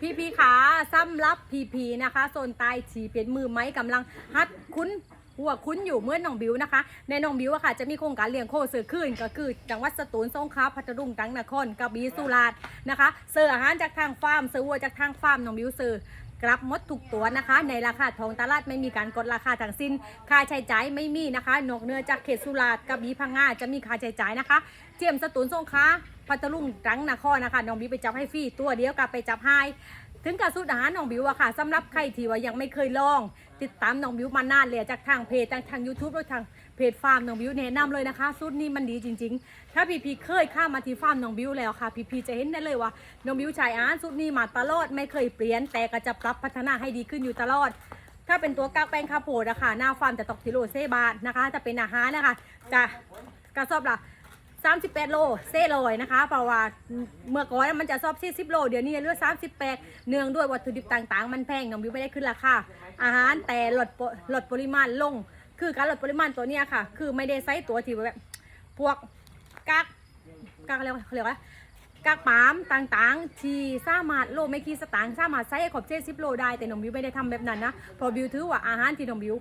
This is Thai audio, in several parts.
พี่พีขาซ้ำรับพีพีนะคะโซนใต้ฉีเป็นมือไม้กำลังฮัดคุ้นหัวคุ้นอยู่เมื่อน้องบิวนะคะ ในน้องบิวอะค่ะจะมีโครงการเลี้ยงโคเสือขึ้นก็คือจังหวัดสตูลสงขลาพัทลุงตรังนครกระบี่สุราษฎร์นะคะ เสืออาหารจากทางฟาร์มเสือวัวจากทางฟาร์มน้องบิวเสือกรับมดทุกตัวนะคะ ในราคาทองตลาดไม่มีการกดราคาทั้งสิ้น ค่าใช้จ่ายไม่มีนะคะ นอกเนื้อจากเขตสุราษฎร์กระบี่พังงาจะมีค่าใช้จ่ายนะคะ เจียมสตูลสงขลาพัทลุงตรังนครนะคะน้องบิวไปจับให้ฟรีตัวเดียวกับไปจับให้ถึงกับสูตรอาหารน้องบิวอะค่ะสำหรับใครที่ว่ายังไม่เคยลอง ติดตามน้องบิวมานานเลยจากทางเพจจากทาง YouTube หรือทางเพจฟาร์มน้องบิวแนะนำเลยนะคะสูตรนี้มันดีจริง ๆ ถ้าพี่พีเคยข้ามาที่ฟาร์มน้องบิวแล้วค่ะพี่พีจะเห็นได้เลยว่าน้องบิวใช้อาหารสูตรนี้มาตลอดไม่เคยเปลี่ยนแต่ก็จะปรับพัฒนาให้ดีขึ้นอยู่ตลอด ถ้าเป็นตัวกากแป้งคาโพดอะค่ะหน้าฟาร์มจะตกกิโลเซบาทนะคะจะเป็นอาหารนะคะจะกระสอบละ 38 โลเซ่ลอยนะคะ เพราะว่าเมื่อก่อนมันจะซอบ40โล เดี๋ยวนี้เหลือ38 เนื่องด้วยวัตถุดิบต่างๆ มันแพงน้องบิวไม่ได้ขึ้นราคาอาหารแต่ลดลดปริมาณลง คือการลดปริมาณตัวเนี้ยค่ะ คือไม่ได้ใส่ตัวที่แบบพวกกากกากอะไรเขาเรียกว่ากากปามต่างๆ ที่สามารถโลไม่คีสตางค์สามารถใส่ขอบเจ็ดสิบโลได้แต่หน้องบิวไม่ได้ทำแบบนั้นนะเพอบิวถือว่าอาหารที่หน้องบิว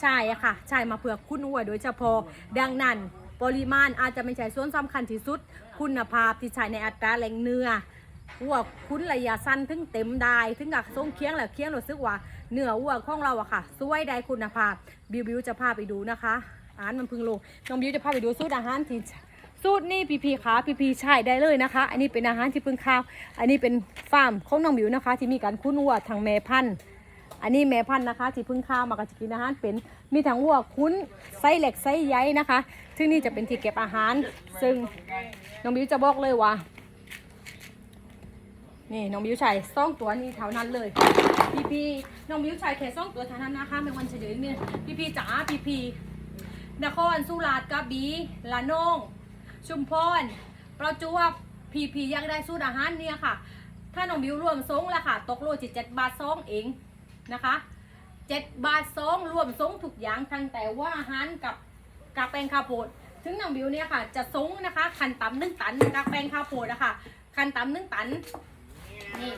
ใช่ค่ะ ใช่มาเพื่อคุณอ้วโดยเฉพาะดังนั้น ปริมาณอาจจะไม่ใช่ส่วนสำคัญที่สุด คุณภาพที่ใช้ในอัตราแหล่งเนื้อวัวคุณระยะสั้นถึงเต็มได้ ถึงกับทรงเคียงแหละเคียงรู้สึกว่าเนื้อวัวของเราอะค่ะสวยได้คุณภาพ บิวบิวจะพาไปดูนะคะอาหารมันพึ่งลงน้องบิวจะพาไปดูสูตรอาหารที่สูตรนี่พีพีขาพีพีใช้ได้เลยนะคะ อันนี้เป็นอาหารที่เพึ่งข้าว อันนี้เป็นฟาร์มของน้องบิวนะคะ ที่มีการคุ้นวัวทางแม่พันธุ์ อันนี้แม่พันธุ์นะคะที่เพิ่งข้าวมาก็จะกินอาหารเป็นมีทั้งวัวคุ้นไส้เหล็กไส้ใยนะคะ ซึ่งนี่จะเป็นที่เก็บอาหาร ซึ่งน้องบิวจะบอกเลยว่า นี่น้องบิวใช้ซ่องตัวนี้เท่านั้นเลย พี่พีน้องบิวใช้แค่ซ่องตัวเท่านั้นนะคะไม่วันเฉยๆเนี่ยพี่พีจ๋าพี่พีนครสุราษฎร์กระบี่ละนอง ชุมพรประจวบพีพียากได้สูตรอาหารเนี่ยค่ะ ถ้าน้องบิวรวมทรงแล้วค่ะ ตกโลจิตเจ็ดบาทซองเอง นะคะเจ็ดบาทซองรวมทรงทุกอย่างทั้งแต่ว่าอาหารกับกากแป้งข้าวโพดถึงน้องบิวเนี่ยค่ะ จะทรงนะคะคันต่ำหนึ่งตันกากแป้งข้าวโพดนะคะคันต่ำหนึ่งตันนี่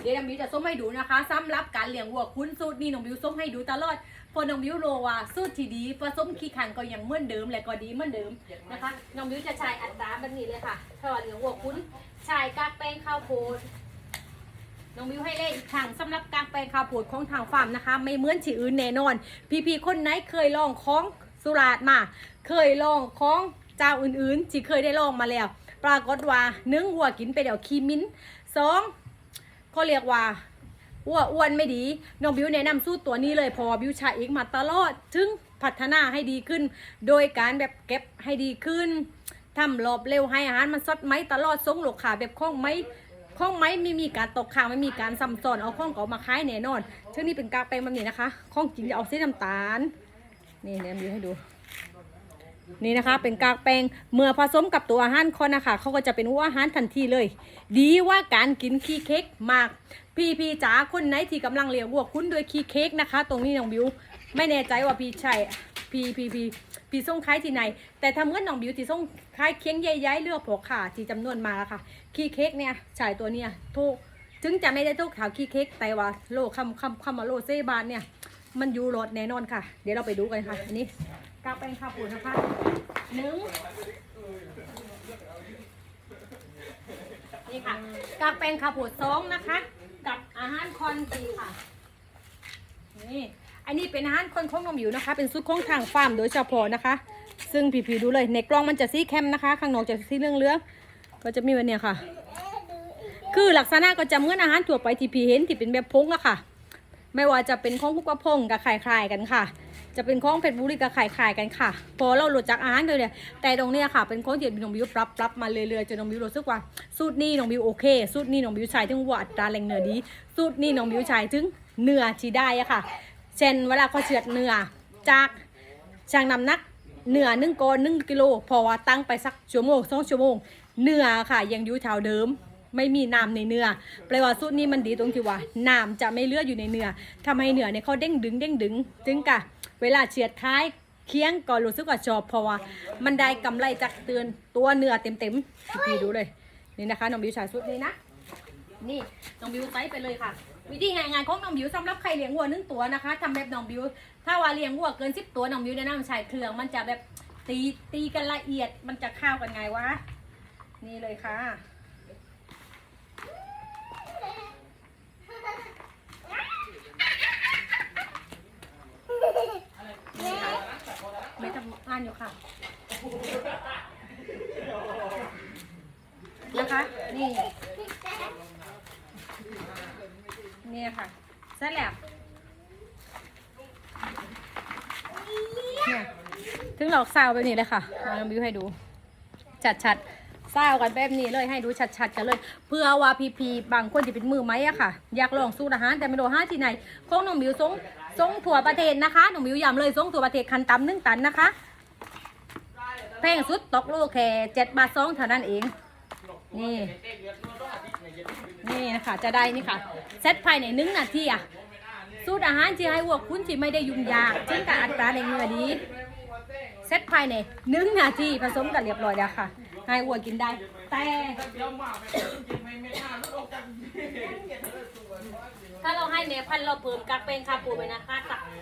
เดี๋ยวน้องบิวจะส้มให้ดูนะคะสำหรับการเลี้ยงวัวคุณสูตรนี้น้องบิวส้มให้ดูตลอดพอน้องบิวโรว่าสูตรที่ดีผสมขี้ขันก็ยังเหมือนเดิมและก็ดีเหมือนเดิมนะคะน้องบิวจะใช้อัตราแบบนี้เลยค่ะถ้าเลี้ยงวัวคุณใช้กากแป้งข้าวโพด น้องมิวให้เล่นอีกทางสำหรับการแปลงข้าวโพดของทางฟาร์มนะคะ ไม่เหมือนที่อื่นแน่นอน พี่ๆคนไหนเคยลองของสุราษฎร์มา เคยลองของเจ้าอื่นๆที่เคยได้ลองมาแล้ว ปรากฏว่าหนึ่งวัวกินไปเดี๋ยวคีมิ้นสองเขาเรียกว่าอ้วอ้วนไม่ดี น้องบิวแนะนำสู้ตัวนี้เลยพอบิวใช้เองมาตลอด ถึงพัฒนาให้ดีขึ้น โดยการแบบเก็บให้ดีขึ้นทำรอบเร็วให้อาหารมันสดไหมตลอดทรงหลกขาแบบคล่องไหม ข้องไม้ไม่มีการตกค้างไม่มีการซ้ำซ้อนเอาข้องเก่ามาขายแน่นอนเช่นนี้เป็นกากแปลงแบบนี้นะคะข้องจริงจะเอาเส้นน้ำตาลนี่แนมดูให้ดูนี่นะคะเป็นกากแปงเมื่อผสมกับตัวอาหารคนนะคะเขาก็จะเป็นหัวอาหารทันทีเลย ดีว่าการกินขี้เค้กมาก พี่พี่จ๋าคนไหนที่กำลังเลี้ยงวัวคุ้นโดวยขี้เค้กนะคะ ตรงนี้น้องบิวไม่แน่ใจว่าพี่ใช่ พีพีพีพีส่งขายที่ไหน แต่ทำเงินน้องบิวที่ส่งขายเคียงใหญ่ๆเลือกพอค่ะที่จำนวนมากค่ะขี้เค้กเนี่ยฉายตัวเนี่ยถูกถึงจะไม่ได้ทุกแถวขี้เค้กแต่ว่าโลคำคำคำว่าโลเซบานเนี่ย มันอยู่รถแน่นอนค่ะ เดี๋ยวเราไปดูกันค่ะอันนี้กาแฟข้าวปูนะคะหนึ่งนี่ค่ะกาแฟข้าวปูสองนะคะ กับอาหารคอนทีค่ะ นี่ อันนี้เป็นอาหารคนของนมอยู่นะคะ เป็นซุปของทางฟาร์มโดยเฉพาะนะคะ ซึ่งผีๆดูเลยในกล่องมันจะสีเข้มนะคะ ข้างนอกจะสีเหลืองๆก็จะมีวันเนี้ยค่ะ คือลักษณะก็จะเหมือนอาหารทั่วไปที่พี่เห็นที่เป็นแบบพงอะค่ะ ไม่ว่าจะเป็นของคุกกระพงกับคล้ายๆกันค่ะ จะเป็นของเพชรบุรีกับคล้ายๆกันค่ะ พอเราหลุดจากอาหารเลยเนี่ยแต่ตรงเนี้ยค่ะ เป็นของที่น้องบิวปรับปรับมาเรื่อยๆจนน้องบิวรู้สึกว่าสูตรนี้น้องบิวโอเคสูตรนี้น้องบิวใช้ถึงว่าอัตราแรงเนื้อดีสูตรนี้น้องบิวใช้ถึงเนื้อที่ได้อะค่ะ เช่นเวลาเขาเฉือดเนื้อจากช่างน้ำหนักเนื้อหนึ่งกอนหนึ่งกิโลพอว่าตั้งไปสักชั่วโมงสองชั่วโมง เนื้อค่ะยังอยู่แถวเดิมไม่มีน้ำในเนื้อแปลว่าสูตรนี้มันดีตรงที่ว่าน้ำจะไม่เลือดอยู่ในเนื้อทำให้เนื้อเนี่ยเขาเด้งดึงเด้งดึงจึงกะเวลาเฉียดท้ายเคียงก็รู้สึกว่าชอบเพราะว่ามันได้กำไรจากเตือนตัวเนื้อเต็มๆพี่ดูเลยนี่นะคะน้องบิวชายสูตรนี้นะนี่น้องบิวไซส์ไปเลยค่ะ วิธีงานของน้องบิวสำหรับใครเลี้ยงวัวหนึ่งตัวนะคะทำแบบน้องบิว ถ้าว่าเลี้ยงวัวเกินสิบตัวน้องบิวแนะนำใช้เครื่องมันจะแบบตีตีกันละเอียดมันจะเข้ากันไงวะนี่เลยค่ะไม่ทำงานอยู่ค่ะ นะคะ นี่ นี่ค่ะเสร็จแล้วเนี่ยถึงหลอกซาวแบบนี้เลยค่ะเอาน้องบิวให้ดู ชัดๆซาวกันแบบนี้เลยให้ดูชัดๆกันเลย เพื่อว่าพีพีบางคนที่เป็นมือไหมอะค่ะ อยากลองสูตรอาหารแต่ไม่รู้ห้าที่ไหนของน้องบิวส่งส่งทั่วประเทศนะคะน้องบิวย้ำเลยส่งทั่วประเทศคันตำหนึ่งตันนะคะแพงสุดตกโลแค่เจ็ดบาทสองเท่านั้นเอง นี่ นี่นะคะจะได้นี่ค่ะเซตภายในหนึ่งนาทีอะสูตรอาหารที่ให้วัวคุณที่ไม่ได้ยุ่งยากเช่นกับอัตราในเงื่อดีเซตภายในหนึ่งนาทีผสมกันเรียบร้อยแล้วค่ะ ให้วัวกินได้ แต่ถ้าเราให้เมพันธุ์เราเพิ่มกักเป็นคาปูไปนะคะตักนี่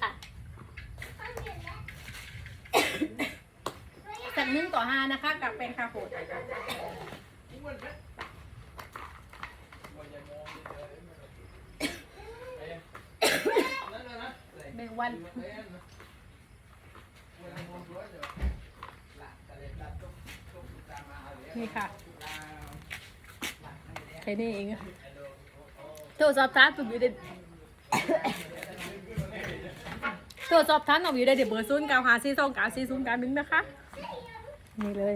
ค่ะสักหนึ่งต่อห้านะคะ กักเป็นคาปูแบ่งวันนี่ค่ะแค่นี้เองโทรสอบถามผมอยู่ในโตรวจสอบท่ามผมอยู่ในเดี๋ยวเบอร์ศูนย์เก้าห้าสี่สองเก้าสี่ศูนย์เก้าหนึ่งนะคะ นี่เลย